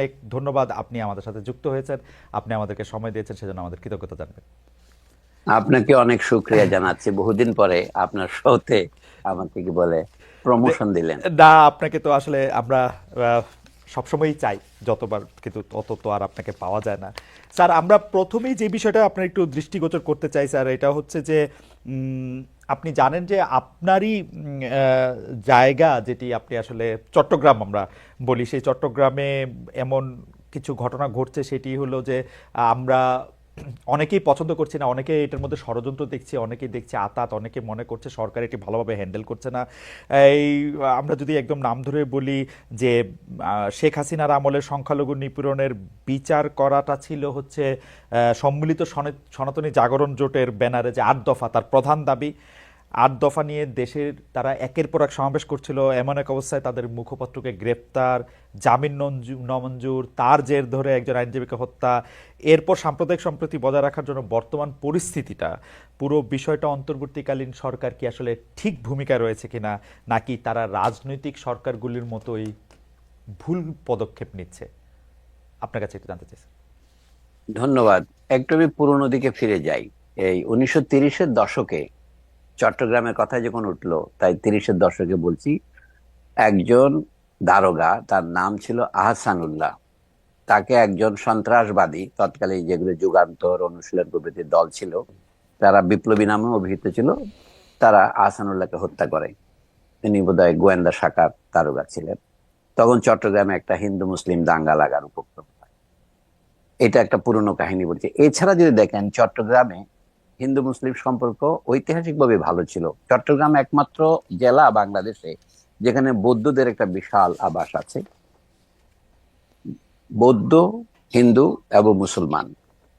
অনেক ধন্যবাদ আপনি আমাদের সাথে যুক্ত হয়েছেন। আপনি আমাদেরকে সময় দিয়েছেন সেজন্য আমাদের কৃতজ্ঞতা জানবেন। আপনাকে অনেক শুক্রিয়া জানাচ্ছি। বহুদিন পরে আপনার শোতে আমাকে কি বলে প্রমোশন দিলেন। না আপনাকে তো আসলে আমরা সবসময়ই চাই যতবার কিন্তু তত তো আর আপনাকে পাওয়া যায় না। স্যার আমরা প্রথমেই যে বিষয়টা আপনার একটু দৃষ্টিগোচর করতে চাই স্যার এটা হচ্ছে যে উম, আপনি জানেন যে আপনারই জায়গা যেটি আপনি আসলে চট্টগ্রাম আমরা বলি, সেই চট্টগ্রামে এমন কিছু ঘটনা ঘটছে, সেটি হলো যে আমরা অনেকেই পছন্দ করছে না অনেকে এটার মধ্যে ষড়যন্ত্র দেখছে, অনেকেই দেখছে আতাত অনেকে মনে করছে সরকার এটি ভালোভাবে হ্যান্ডেল করছে না। এই, আমরা যদি একদম নাম ধরে বলি যে শেখ হাসিনার আমলে সংখ্যালঘু নিপীড়নের বিচার করাটা ছিল হচ্ছে সম্মিলিত সনাতনী জাগরণ জোটের ব্যানারে যে আট দফা, তার প্রধান দাবি। আট দফা নিয়ে দেশের তারা একের পর এক সমাবেশ করছিল। এমন এক অবস্থায় তাদের মুখপত্রকে গ্রেপ্তার, জামিন নমঞ্জুর, তার জের ধরে একজন আইনজীবীকে হত্যা। এরপর সাম্প্রদায়িক সম্প্রীতি বজায় রাখার জন্য বর্তমান পরিস্থিতিটা, পুরো বিষয়টা অন্তর্বর্তীকালীন সরকার কি আসলে ঠিক ভূমিকা রয়েছে কিনা, নাকি তারা রাজনৈতিক সরকারগুলির মতোই ভুল পদক্ষেপ নিচ্ছে? আপনার কাছে একটু জানতে চাইছি ধন্যবাদ। একটু পুরোনো দিকে ফিরে যাই। এই উনিশশো তিরিশের দশকে চট্টগ্রামের কথা যখন উঠল, তাই তিরিশের দশকে বলছি, একজন দারোগা, তার নাম ছিল আহসানুল্লাহ। তাকে একজন সন্ত্রাসবাদী তৎকালে যেগুলো যুগান্তর অনুশীলন প্রভৃতির দল ছিল, তারা বিপ্লবী নামে অভিহিত ছিল, তারা আহসানুল্লাহকে হত্যা করে। তিনি বোধহয় গোয়েন্দা শাখার দারোগা ছিলেন। তখন চট্টগ্রামে একটা হিন্দু মুসলিম দাঙ্গা লাগার উপক্রম হয়। এটা একটা পুরনো কাহিনী বলছে। এছাড়া যদি দেখেন, চট্টগ্রামে হিন্দু মুসলিম সম্পর্ক ঐতিহাসিকভাবে ভালো ছিল। চট্টগ্রাম একমাত্র জেলা বাংলাদেশে, যেখানে বৌদ্ধদের একটা বিশাল আবাস আছে। বৌদ্ধ, হিন্দু এবং মুসলমান।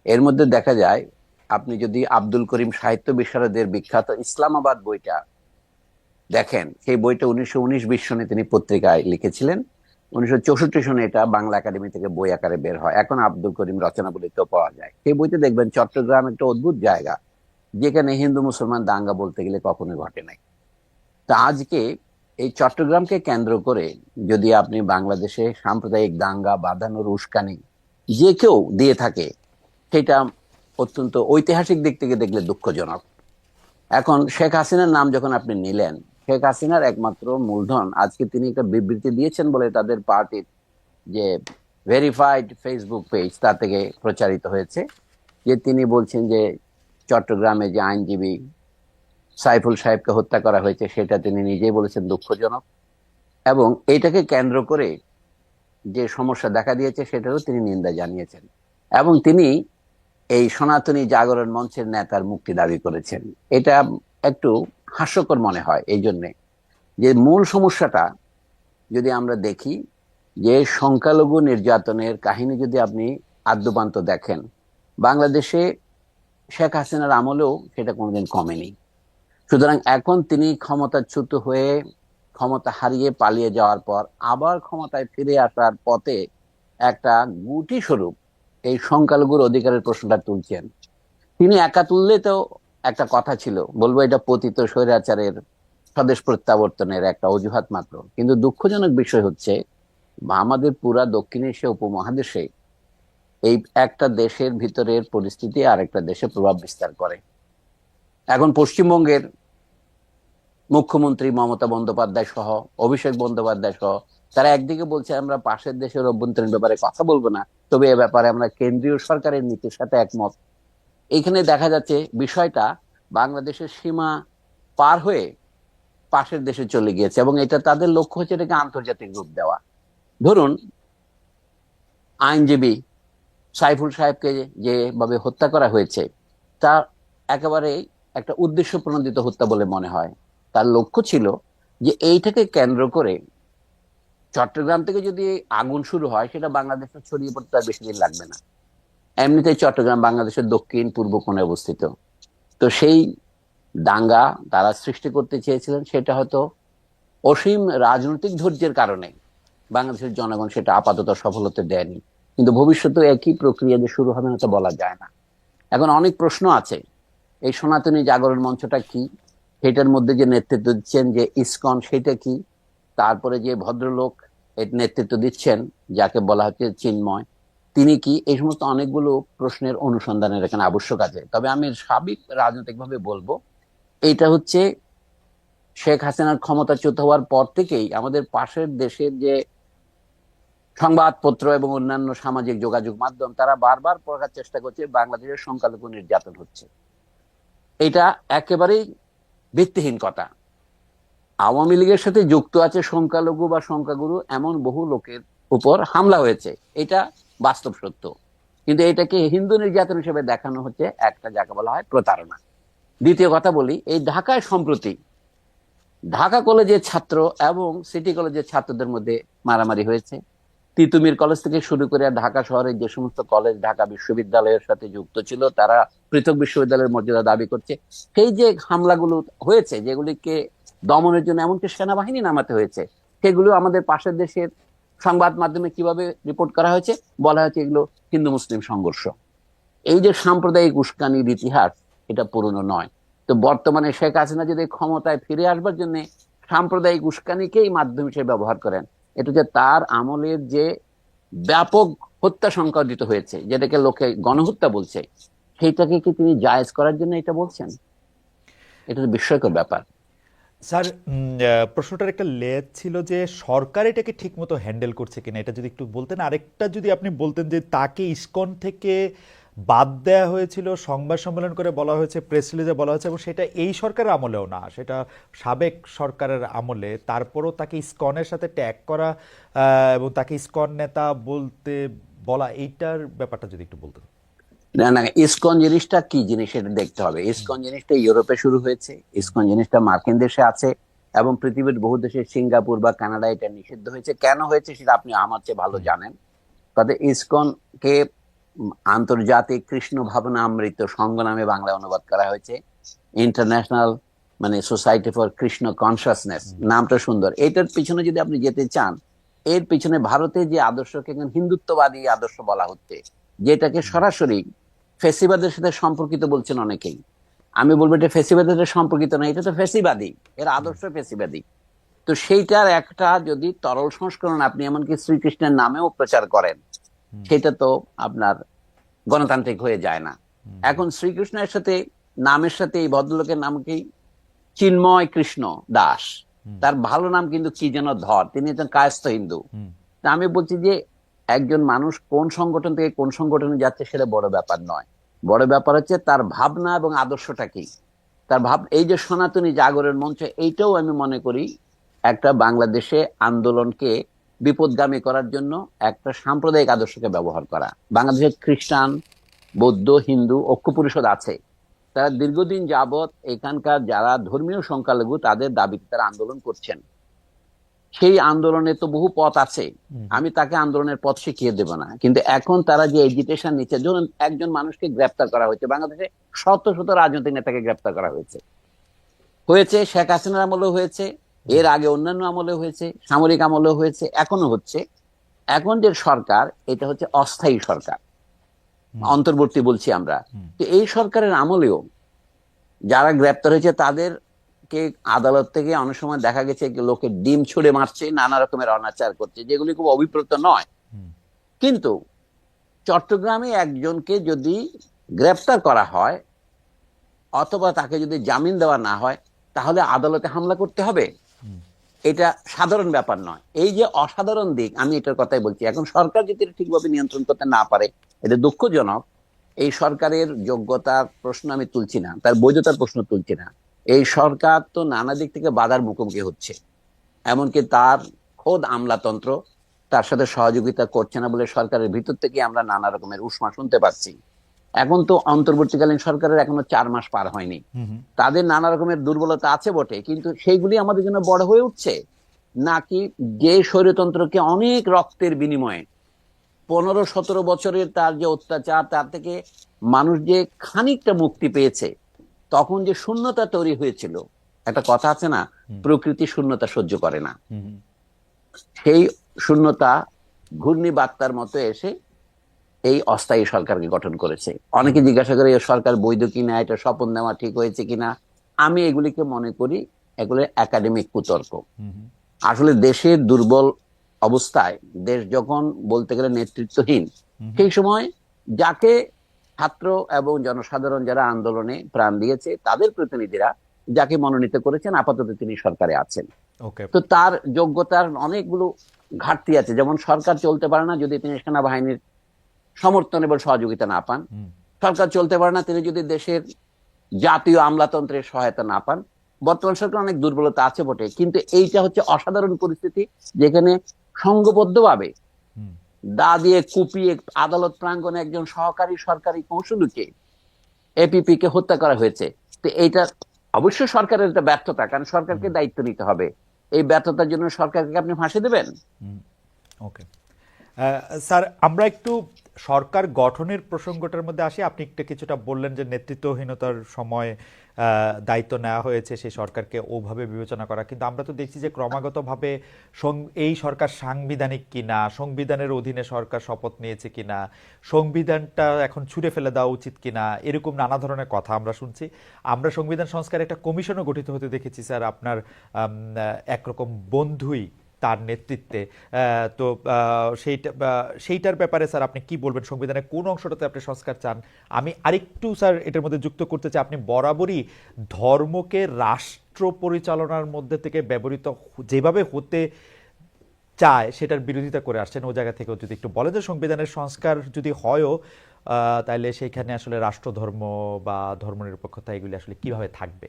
এর মধ্যে দেখা যায়, আপনি যদি আব্দুল করিম সাহিত্য বিশারদের বিখ্যাত ইসলামাবাদ বইটা দেখেন, সেই বইটা উনিশশো উনিশ বিশ সনে তিনি পত্রিকায় লিখেছিলেন। উনিশশো চৌষট্টি সনে এটা বাংলা একাডেমি থেকে বই আকারে বের হয়। এখন আব্দুল করিম রচনাবলিতেও পাওয়া যায়। সেই বইতে দেখবেন চট্টগ্রাম একটা অদ্ভুত জায়গা। যেখানে হিন্দু মুসলমান দাঙ্গা বলতে গেলে কখনো ঘটে নাই। তা আজকে এই চট্টগ্রামকে কেন্দ্র করে যদি আপনি বাংলাদেশে সাম্প্রদায়িক দাঙ্গা, বাঁধানোর উস্কানি যে কেউ দিয়ে থাকে, সেটা অত্যন্ত ঐতিহাসিক দিক থেকে দেখলে দুঃখজনক। এখন শেখ হাসিনার নাম যখন আপনি নিলেন, শেখ হাসিনার একমাত্র মূলধন আজকে তিনি একটা বিবৃতি দিয়েছেন বলে তাদের পার্টির যে ভেরিফাইড ফেসবুক পেজ তা থেকে প্রচারিত হয়েছে, যে তিনি বলছেন যে চট্টগ্রামে যে আইনজীবী সাইফুল সাহেবকে হত্যা করা হয়েছে, সেটা তিনি নিজেই বলেছেন দুঃখজনক। এবং এটাকে কেন্দ্র করে যে সমস্যা দেখা দিয়েছে, সেটারও তিনি নিন্দা জানিয়েছেন। এবং তিনি এই সনাতনী জাগরণ মঞ্চের নেতার মুক্তি দাবি করেছেন। এটা একটু হাস্যকর মনে হয় এই জন্যে যে মূল সমস্যাটা যদি আমরা দেখি, যে সংখ্যালঘু নির্যাতনের কাহিনী যদি আপনি আদ্যপান্ত দেখেন, বাংলাদেশে শেখ হাসিনার আমলেও সেটা কোনোদিন কমেনি। সুতরাং এখন তিনি ক্ষমতাচ্যুত হয়ে ক্ষমতা হারিয়ে পালিয়ে যাওয়ার পর আবার ক্ষমতায় ফিরে আসার পথে একটা গুটি স্বরূপ এই সংখ্যালঘুর অধিকারের প্রশ্নটা তুলছেন। তিনি একা তুললে তো একটা কথা ছিল, বলব এটা পতিত স্বৈরাচারের স্বদেশ প্রত্যাবর্তনের একটা অজুহাত মাত্র। কিন্তু দুঃখজনক বিষয় হচ্ছে, আমাদের পুরা দক্ষিণ এশিয়া উপমহাদেশে এই একটা দেশের ভিতরের পরিস্থিতি আর একটা দেশে প্রভাব বিস্তার করে। এখন পশ্চিমবঙ্গের মুখ্যমন্ত্রী মমতা বন্দ্যোপাধ্যায় সহ, অভিষেক বন্দ্যোপাধ্যায় সহ, তারা একদিকে বলছে আমরা পাশের দেশের অভ্যন্তরীণ ব্যাপারে কথা বলব না, তবে এ ব্যাপারে আমরা কেন্দ্রীয় সরকারের নীতির সাথে একমত। এখানে দেখা যাচ্ছে বিষয়টা বাংলাদেশের সীমা পার হয়ে পাশের দেশে চলে গিয়েছে এবং এটা তাদের লক্ষ্য হচ্ছে এটাকে আন্তর্জাতিক রূপ দেওয়া। ধরুন, আইনজীবী সাইফুল সাহেবকে যেভাবে হত্যা করা হয়েছে, তা একেবারে একটা উদ্দেশ্য প্রণোদিত হত্যা বলে মনে হয়। তার লক্ষ্য ছিল যে এইটাকে কেন্দ্র করে চট্টগ্রাম থেকে যদি আগুন শুরু হয়, সেটা বাংলাদেশে ছড়িয়ে পড়তে আর বেশি দিন লাগবে না। এমনিতেই চট্টগ্রাম বাংলাদেশের দক্ষিণ, পূর্ব কোণে অবস্থিত। তো সেই দাঙ্গা তারা সৃষ্টি করতে চেয়েছিলেন, সেটা হয়তো অসীম রাজনৈতিক ধৈর্যের কারণে বাংলাদেশের জনগণ সেটা আপাতত সফল হতে দেয়নি। কিন্তু ভবিষ্যতে একই প্রক্রিয়া যে শুরু হবে না তো বলা যায় না। এখন অনেক প্রশ্ন আছে। এই সনাতনী জাগরণ মঞ্চটা কি? সেটার মধ্যে যে নেতৃত্ব দিচ্ছেন যে ইসকন, সেটা কি? তারপরে যে ভদ্রলোক এর নেতৃত্ব দিচ্ছেন, যাকে বলা হচ্ছে চিন্ময়, তিনি কি? এই সমস্ত অনেকগুলো প্রশ্নের অনুসন্ধানের এখানে আবশ্যক আছে। তবে আমি সাবিক রাজনৈতিকভাবে বলব এইটা হচ্ছে শেখ হাসিনার ক্ষমতাচ্যুত হওয়ার পর থেকেই আমাদের পাশের দেশের যে সংবাদপত্র এবং অন্যান্য সামাজিক যোগাযোগ মাধ্যম, তারা বারবার প্রকার চেষ্টা করছে, বাংলাদেশের সংখ্যালঘু নির্যাতন হচ্ছে। এটা একেবারেই ভিত্তিহীন কথা। আওয়ামী লীগের সাথে যুক্ত আছে সংখ্যালঘু বা সংখ্যাগুরু এমন বহু লোকের উপর হামলা হয়েছে। এটা বাস্তব সত্য। কিন্তু এটাকে হিন্দু নির্যাতন হিসেবে দেখানো হচ্ছে একটা যাকে বলা হয় প্রতারণা। দ্বিতীয় কথা বলি, এই ঢাকায় সম্প্রতি ঢাকা কলেজের ছাত্র এবং সিটি কলেজের ছাত্রদের মধ্যে মারামারি হয়েছে। তিতুমির কলেজ থেকে শুরু করে ঢাকা শহরের যে সমস্ত কলেজ ঢাকা বিশ্ববিদ্যালয়ের সাথে যুক্ত ছিল, তারা পৃথক বিশ্ববিদ্যালয়ের মর্যাদা দাবি করছে। সেই যে হামলাগুলো হয়েছে, যেগুলিকে দমনের জন্য এমনকি সেনাবাহিনী নামাতে হয়েছে, সেগুলো আমাদের পাশের দেশের সংবাদ মাধ্যমে কীভাবে রিপোর্ট করা হয়েছে? বলা হয়েছে এগুলো হিন্দু মুসলিম সংঘর্ষ। এই যে সাম্প্রদায়িক উস্কানির ইতিহাস, এটা পুরনো নয়। তো বর্তমানে শেখ হাসিনা যদি ক্ষমতায় ফিরে আসবার জন্য সাম্প্রদায়িক উস্কানিকেই মাধ্যম হিসেবে ব্যবহার করেন এটা হচ্ছে তার আমলের যে ব্যাপক হত্যা সংঘটিত হয়েছে, যেটাকে লোকে গণহত্যা বলছে, সেইটাকে কি তিনি জায়েজ করার জন্য এটা বলছেন? এটা তো বিস্ময়কর ব্যাপার। স্যার প্রশ্নটার একটা লেজ ছিল যে সরকার এটাকে ঠিকমতো হ্যান্ডেল করছে কিনা, এটা যদি একটু বলতেন। আরেকটা যদি আপনি বলতেন যে তাকে ইসকন থেকে বাদ দেওয়া হয়েছিল সংবাদ সম্মেলন করে বলা হয়েছে প্রেস রিলিজে বলা হয়েছে এবং সেটা এই সরকারের আমলেও না সেটা সাবেক সরকারের আমলে। তারপরও তাকে ইসকনের সাথে ট্যাগ করা এবং তাকে ইসকন নেতা বলতে বলা এইটার ব্যাপারটা যদি একটু বলতেন। না না ইসকন জিনিসটা কি জিনিস এটা দেখতে হবে। ইসকন জিনিসটা ইউরোপে শুরু হয়েছে ইসকন জিনিসটা মার্কিন দেশে আছে এবং পৃথিবীর বহু দেশে সিঙ্গাপুর বা কানাডা এটা নিষিদ্ধ হয়েছে। কেন হয়েছে সেটা আপনি আমার চেয়ে ভালো জানেন। তবে ইসকনকে আন্তর্জাতিক কৃষ্ণ ভাবনা অমৃত সংঘ নামে বাংলায় অনুবাদ করা হয়েছে। ইন্টারন্যাশনাল মানে সোসাইটি ফর কৃষ্ণ কনসাসনেস নামটা সুন্দর। এটার পিছনে যদি আপনি যেতে চান, এর পিছনে ভারতের যে আদর্শকে এখন হিন্দুত্ববাদী আদর্শ বলা হচ্ছে, যেটাকে সরাসরি ফেসিবাদের সাথে সম্পর্কিত বলছেন অনেকেই। আমি বলব এটা ফেসিবাদের সাথে সম্পর্কিত না, এটা তো ফেসিবাদী, এর আদর্শ ফেসিবাদী। তো সেইটার একটা যদি তরল সংস্করণ আপনি এমনকি শ্রীকৃষ্ণের নামেও প্রচার করেন সেটা তো আপনার গণতান্ত্রিক হয়ে যায় না। এখন শ্রীকৃষ্ণের সাথে নামের সাথে এই ভদ্রলোকের নাম কি? চিন্ময় কৃষ্ণ দাস। তার ভালো নাম কিন্তু কি যেন ধর? তিনি একজন কায়স্থ হিন্দু। আমি বলছি যে একজন মানুষ কোন সংগঠন থেকে কোন সংগঠনে যাচ্ছে সেটা বড় ব্যাপার নয়। বড় ব্যাপার হচ্ছে তার ভাবনা এবং আদর্শটা কি? তার ভাব এই যে সনাতনী জাগরণ মঞ্চ এইটাও আমি মনে করি একটা বাংলাদেশে আন্দোলনকে বিপদগামী করার জন্য একটা সাম্প্রদায়িক আদর্শকে ব্যবহার করা। বাংলাদেশের খ্রিস্টান বৌদ্ধ হিন্দু ঐক্য পরিষদ আছে। তারা দীর্ঘদিন যাবৎ এখানকার যারা ধর্মীয় সংখ্যালঘু তাদের দাবিতে তারা আন্দোলন করছেন। সেই আন্দোলনে তো বহু পথ আছে। আমি তাকে আন্দোলনের পথ শিখিয়ে দেব না। কিন্তু এখন তারা যে এজিটেশন নিচ্ছে ধরুন একজন মানুষকে গ্রেপ্তার করা হয়েছে। বাংলাদেশে শত শত রাজনৈতিক নেতাকে গ্রেপ্তার করা হয়েছে। হয়েছে শেখ হাসিনার আমলেও হয়েছে। এর আগে অন্যান্য আমলে হয়েছে সামরিক আমলেও হয়েছে এখনও হচ্ছে। এখন যে সরকার এটা হচ্ছে অস্থায়ী সরকার। অন্তর্বর্তী বলছি আমরা। তো এই সরকারের আমলেও যারা গ্রেপ্তার হয়েছে তাদেরকে আদালত থেকে অনেক সময় দেখা গেছে যে লোকের ডিম ছুড়ে মারছে নানা রকমের অনাচার করছে যেগুলি খুব অভিপ্রেত নয়। কিন্তু চট্টগ্রামে একজনকে যদি গ্রেপ্তার করা হয় অথবা তাকে যদি জামিন দেওয়া না হয় তাহলে আদালতে হামলা করতে হবে। এটা সাধারণ ব্যাপার নয়। এই যে অসাধারণ দিক, আমি এটার কথাই বলছি। এখন সরকার যদি এটা ঠিকভাবে নিয়ন্ত্রণ করতে না পারে, এটা দুঃখজনক। এই সরকারের যোগ্যতার প্রশ্ন আমি তুলছি না, তার বৈধতার প্রশ্ন তুলছি না। এই সরকার তো নানা দিক থেকে বাধার মুখোমুখি হচ্ছে। এমনকি তার খোদ আমলাতন্ত্র, তার সাথে সহযোগিতা করছে না বলে সরকারের ভিতর থেকে আমরা নানা রকমের উষ্মা শুনতে পাচ্ছি। এখন তো অন্তর্বর্তীকালীন সরকারের এখনও চার মাস পার হয়নি। তাদের নানা রকমের দুর্বলতা আছে বটে কিন্তু সেইগুলি আমাদের জন্য বড় হয়ে উঠছে নাকি যে স্বৈরতন্ত্রকে অনেক রক্তের বিনিময়ে পনেরো সতেরো বছরের তার যে অত্যাচার তার থেকে মানুষ যে খানিকটা মুক্তি পেয়েছে তখন যে শূন্যতা তৈরি হয়েছিল একটা কথা আছে না প্রকৃতি শূন্যতা সহ্য করে না। সেই শূন্যতা ঘূর্ণি বার্তার মতো এসে এই অস্থায়ী সরকারকে গঠন করেছে। অনেকে জিজ্ঞাসা করে সরকার বৈধ কিনা? এটা স্বপন নেওয়া ঠিক হয়েছে কিনা? আমি এগুলিকে মনে করি এগুলো একাডেমিক কুতর্ক। আসলে দেশের দুর্বল অবস্থায় দেশ যখন বলতে গেলে নেতৃত্বহীন সেই সময় যাকে ছাত্র এবং জনসাধারণ যারা আন্দোলনে প্রাণ দিয়েছে তাদের প্রতিনিধিরা যাকে মনোনীত করেছেন আপাতত তিনি সরকারে আছেন। তো তার যোগ্যতার অনেকগুলো ঘাটতি আছে। যেমন সরকার চলতে পারে না যদি তিনি সেনাবাহিনীর সমর্থন এবং সহযোগিতা না পান। সরকার চলতে পারে না তিনি যদি দেশের জাতীয় আমলাতন্ত্রের সহায়তা না পান। বর্তমান সরকার অনেক দুর্বলতা আছে বটে কিন্তু এইটা হচ্ছে অসাধারণ পরিস্থিতি যেখানে সংঘবদ্ধভাবে দা দিয়ে কুপিয়ে আদালত প্রাঙ্গণে একজন সহকারী সরকারি কৌশলকে এপিপি কে হত্যা করা হয়েছে। তো এইটা অবশ্যই সরকারের একটা ব্যর্থতা কারণ সরকারকে দায়িত্ব নিতে হবে। এই ব্যর্থতার জন্য সরকারকে আপনি ফাঁসি দেবেন? ওকে। স্যার আমরা একটু সরকার গঠনের প্রসঙ্গটার মধ্যে আসি। আপনি একটু কিছুটা বললেন যে নেতৃত্বহীনতার সময় দায়িত্ব নেওয়া হয়েছে সেই সরকারকে ওভাবে বিবেচনা করা। কিন্তু আমরা তো দেখছি যে ক্রমাগতভাবে এই সরকার সাংবিধানিক কিনা, সংবিধানের অধীনে সরকার শপথ নিয়েছে কিনা, সংবিধানটা এখন ছুঁড়ে ফেলে দেওয়া উচিত কিনা, এরকম নানা ধরনের কথা আমরা শুনছি। আমরা সংবিধান সংস্কার একটা কমিশনও গঠিত হতে দেখেছি, স্যার। আপনার একরকম বন্ধুই তার নেতৃত্বে। তো সেইটা সেইটার ব্যাপারে স্যার আপনি কি বলবেন? সংবিধানের কোন অংশটাতে আপনি সংস্কার চান? আমি আরেকটু স্যার এটার মধ্যে যুক্ত করতে চাই। আপনি বরাবরই ধর্মকে রাষ্ট্র পরিচালনার মধ্যে থেকে ব্যবহৃত যেভাবে হতে চায় সেটার বিরোধিতা করে আসছেন, ও জায়গা থেকেও যদি একটু বলেন যে সংবিধানের সংস্কার যদি হয়ও তাহলে সেইখানে আসলে রাষ্ট্রধর্ম বা ধর্মনিরপেক্ষতা এগুলি আসলে কীভাবে থাকবে?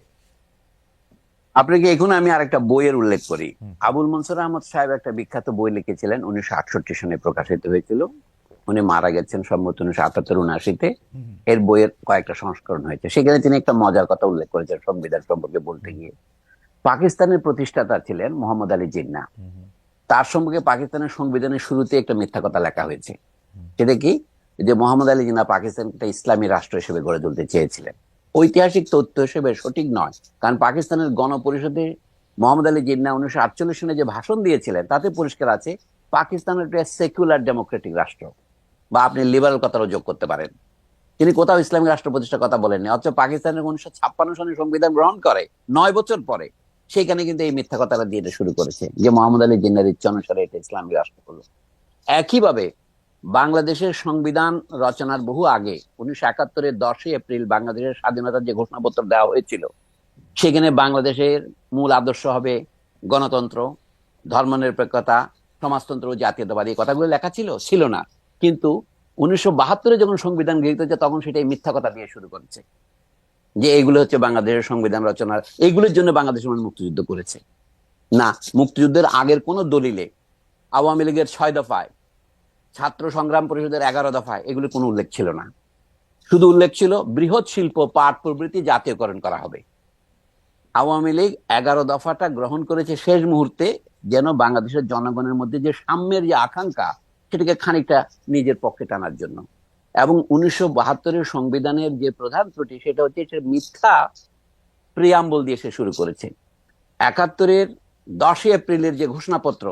আপনাকে এখন আমি আরেকটা বইয়ের উল্লেখ করি। আবুল মনসুর আহমদ সাহেব একটা বিখ্যাত বই লিখেছিলেন উনিশশো আটষট্টি সনে প্রকাশিত হয়েছিল। উনি মারা গেছেন সম্ভবত উনিশশো আটাত্তর উনআশিতে। এর বইয়ের কয়েকটা সংস্করণ হয়েছে। সেখানে তিনি একটা মজার কথা উল্লেখ করেছেন সংবিধান সম্পর্কে বলতে গিয়ে। পাকিস্তানের প্রতিষ্ঠাতা ছিলেন মোহাম্মদ আলী জিন্না। তার সম্পর্কে পাকিস্তানের সংবিধানের শুরুতে একটা মিথ্যা কথা লেখা হয়েছে। সেটা কি? যে মোহাম্মদ আলী জিন্না পাকিস্তান একটা ইসলামী রাষ্ট্র হিসেবে গড়ে তুলতে চেয়েছিলেন। ঐতিহাসিক তথ্য হিসেবে সঠিক নয়। কারণ পাকিস্তানের গণপরিষদে মোহাম্মদ আলী জিন্না উনিশশো আটচল্লিশ সনে যে ভাষণ দিয়েছিলেন, তাতে পরিষ্কার আছে পাকিস্তান একটা সেকুলার ডেমোক্রেটিক রাষ্ট্র। বা আপনি লিবারাল কথারও যোগ করতে পারেন। তিনি কোথাও ইসলামিক রাষ্ট্র প্রতিষ্ঠার কথা বলেননি, অথচ পাকিস্তানের উনিশশো ছাপ্পান্ন সনে সংবিধান গ্রহণ করে নয় বছর পরে, সেখানে কিন্তু এই মিথ্যা কথাটা দিয়ে শুরু করেছে যে মোহাম্মদ আলী জিন্নার ইচ্ছা অনুসারে এটা ইসলামিক রাষ্ট্র হলো। একইভাবে বাংলাদেশের সংবিধান রচনার বহু আগে, উনিশশো একাত্তরের দশই এপ্রিল বাংলাদেশের স্বাধীনতার যে ঘোষণাপত্র দেওয়া হয়েছিল, সেখানে বাংলাদেশের মূল আদর্শ হবে গণতন্ত্র, ধর্মনিরপেক্ষতা, সমাজতন্ত্র ও জাতীয়তাবাদী। এই কথাগুলো লেখা ছিল ছিল না। কিন্তু উনিশশো বাহাত্তরে যখন সংবিধান গৃহীত হচ্ছে তখন সেটাই মিথ্যা কথা দিয়ে শুরু করেছে। যে এগুলো হচ্ছে বাংলাদেশের সংবিধান রচনার এইগুলোর জন্য বাংলাদেশ মানুষ মুক্তিযুদ্ধ করেছে। না, মুক্তিযুদ্ধের আগের কোন দলিলে আওয়ামী লীগের ছয় দফায় ছাত্র সংগ্রাম পরিষদের এগারো দফায়, এগুলি কোনো উল্লেখ ছিল না। শুধু উল্লেখ ছিল বৃহৎ শিল্প পাট প্রভৃতি জাতীয়করণ করা হবে। আওয়ামী লীগ এগারো দফাটা গ্রহণ করেছে শেষ মুহূর্তে, যেন বাংলাদেশের জনগণের মধ্যে যে সাম্যের যে আকাঙ্ক্ষা, সেটাকে খানিকটা নিজের পক্ষে টানার জন্য। এবং উনিশশো বাহাত্তরের সংবিধানের যে প্রধান ত্রুটি, সেটা হচ্ছে সে মিথ্যা প্রিয়াম্বল দিয়ে সে শুরু করেছে। একাত্তরের দশই এপ্রিলের যে ঘোষণাপত্র